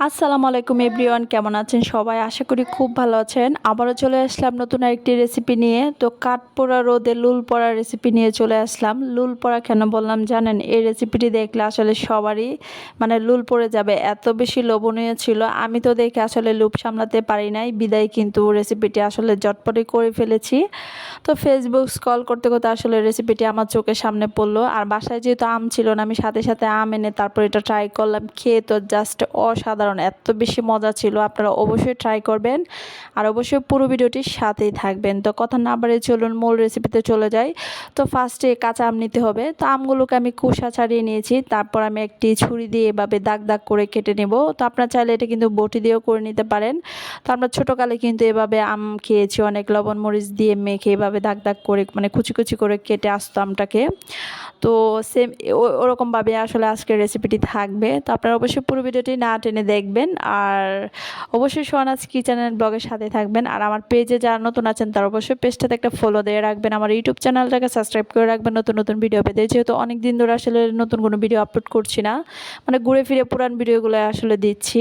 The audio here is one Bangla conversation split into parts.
আসসালামু আলাইকুম এভরিওয়ান, কেমন আছেন সবাই? আশা করি খুব ভালো আছেন। আবারও চলে আসলাম নতুন আরেকটি রেসিপি নিয়ে। তো কাঠপোড়া রোদে লুল পড়া রেসিপি নিয়ে চলে আসলাম। লুল পড়া কেন বললাম জানেন? এই রেসিপিটি দেখলে আসলে সবারই মানে লুল পড়ে যাবে। এত বেশি লোভনীয় ছিল। আমি তো দেখে আসলে লুপ সামলাতে পারি নাই। বিদায় কিন্তু রেসিপিটি আসলে জটপটে করে ফেলেছি। তো ফেসবুক স্কল করতে করতে আসলে রেসিপিটি আমার চোখের সামনে পড়ল। আর বাসায় যেহেতু আম ছিল না, আমি সাথে সাথে আম এনে তারপর এটা ট্রাই করলাম। খেয়ে তো জাস্ট অসাধারণ এত বেশি মজা ছিল, আপনারা অবশ্যই ট্রাই করবেন। আর অবশ্যই পুরো ভিডিওটির সাথেই থাকবেন। তো কথা না বাড়িয়ে চলুন, মূল রেসিপিতে চলে যাই। তো ফার্স্টে কাঁচা আম নিতে হবে। তো আমগুলোকে আমি কুসা ছাড়িয়ে নিয়েছি। তারপর আমি একটি ছুরি দিয়ে এভাবে দাগ দাগ করে কেটে নেব। তো আপনার চাইলে এটা কিন্তু বটি দিয়েও করে নিতে পারেন। তো আমরা ছোটোকালে কিন্তু এভাবে আম খেয়েছি, অনেক লবণ মরিচ দিয়ে মেখে এভাবে দাগ দাগ করে মানে কুচি কুচি করে কেটে আসতো আমটাকে। তো সেম ওরকমভাবে আসলে আজকের রেসিপিটি থাকবে। তো আপনারা অবশ্যই পুরো ভিডিওটি না টেনে দেখবেন। আর অবশ্যই সোহানাজ কিচেনের ব্লগের সাথে থাকবেন। আর আমার পেজে যারা নতুন আছেন, তারা অবশ্যই পেজটাতে একটা ফলো দিয়ে রাখবেন। আমার ইউটিউব চ্যানেলটাকে সাবস্ক্রাইব করে রাখবেন নতুন নতুন ভিডিও পেতে। যেহেতু অনেক দিন ধরে আসলে নতুন কোনো ভিডিও আপলোড করছি না। মানে ঘুরে ফিরে পুরান ভিডিওগুলো আসলে দিচ্ছি।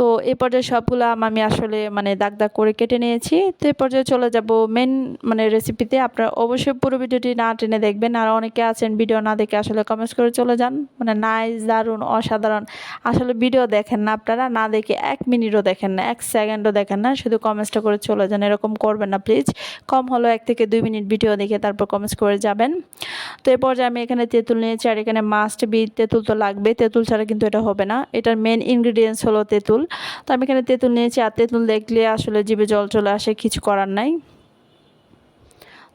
তো এ পর্যায়ে সবগুলো আম আসলে মানে দাগ দাগ করে কেটে নিয়েছি। তো এ পর্যায়ে চলে যাব মেন মানে রেসিপিতে আপনারা অবশ্যই পুরো ভিডিওটি না টেনে দেখবেন। আর অনেকে আছেন ভিডিও না দেখে আসলে কমেন্টস করে চলে যান। মানে নাইস দারুণ, অসাধারণ। আসলে ভিডিও দেখেন না আপনারা, না দেখে এক মিনিটও দেখেন না, এক সেকেন্ডও দেখেন না। শুধু কমেন্টসটা করে চলে যান, এরকম করবেন না প্লিজ কম হলো এক থেকে দুই মিনিট ভিডিও দেখে তারপর কমেন্টস করে যাবেন। তো এ পর্যায়ে আমি এখানে তেঁতুল নিয়েছি। আর এখানে মাস্ট বি তেঁতুল তো লাগবে। তেঁতুল ছাড়া কিন্তু এটা হবে না। এটার মেন ইনগ্রিডিয়েন্টস হলো তেঁতুল। তো আমি এখানে তেঁতুল নিয়েছি, আর তেঁতুল দেখলে আসলে জিভে জল চলে আসে, কিছু করার নাই।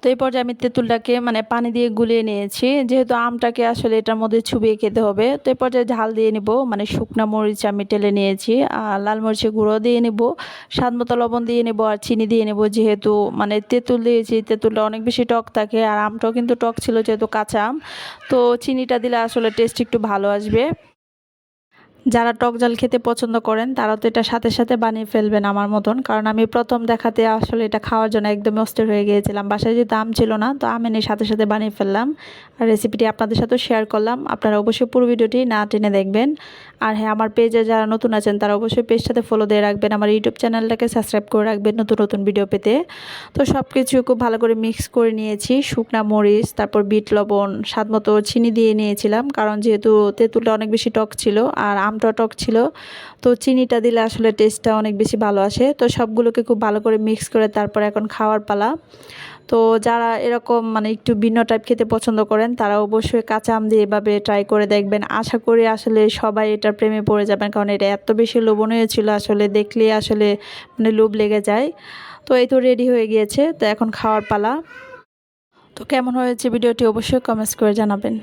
তো এই পর্যায়ে আমি তেঁতুলটাকে মানে পানি দিয়ে গুলিয়ে নিয়েছি, যেহেতু আমটাকে আসলে এটার মধ্যে ছুবিয়ে খেতে হবে। তো এই পর্যায়ে ঝাল দিয়ে নিব মানে শুকনা মরিচ আমি টেলে নিয়েছি, আর লাল মরিচের গুঁড়ো দিয়ে নিব, স্বাদ মতো লবণ দিয়ে নেব, আর চিনি দিয়ে নেব, যেহেতু মানে তেঁতুল দিয়েছি, তেঁতুলটা অনেক বেশি টক থাকে, আর আমটাও কিন্তু টক ছিল যেহেতু কাঁচা আম। তো চিনিটা দিলে আসলে টেস্ট একটু ভালো আসবে। যারা টক জাল খেতে পছন্দ করেন, তারা তো এটা সাথে সাথে বানিয়ে ফেলবেন আমার মতন। কারণ আমি প্রথম দেখাতে আসলে এটা খাওয়ার জন্য একদমই অস্থির হয়ে গিয়েছিলাম। বাসায় যে দাম ছিল না, তো আমি এনে সাথে সাথে বানিয়ে ফেললাম। আর রেসিপিটি আপনাদের সাথেও শেয়ার করলাম। আপনারা অবশ্যই পুরো ভিডিওটি না টেনে দেখবেন। আর হ্যাঁ আমার পেজে যারা নতুন আছেন, তারা অবশ্যই পেজটাতে ফলো দিয়ে রাখবেন, আমার ইউটিউব চ্যানেলটাকে সাবস্ক্রাইব করে রাখবেন নতুন নতুন ভিডিও পেতে। তো সব কিছু খুব ভালো করে মিক্স করে নিয়েছি, শুকনা মরিচ, তারপর বিট লবণ, স্বাদ মতো চিনি দিয়ে নিয়েছিলাম, কারণ যেহেতু তেঁতুলটা অনেক বেশি টক ছিল আর আমটা টক ছিল, তো চিনিটা দিলে আসলে টেস্টটা অনেক বেশি ভালো আসে। তো সবগুলোকে খুব ভালো করে মিক্স করে তারপর এখন খাওয়ার পালা। তো যারা এরকম মানে একটু ভিন্ন টাইপ খেতে পছন্দ করেন, তারা অবশ্যই কাঁচা আম দিয়ে এভাবে ট্রাই করে দেখবেন। আশা করি আসলে সবাই এটা প্রেমে পড়ে যাবেন, কারণ এটা এত বেশি লোভনীয় ছিল আসলে দেখলে আসলে মানে লোভ লেগে যায়। তো এই তো রেডি হয়ে গিয়েছে, তো এখন খাওয়ার পালা। তো কেমন হয়েছে ভিডিওটি অবশ্যই কমেন্টস করে জানাবেন।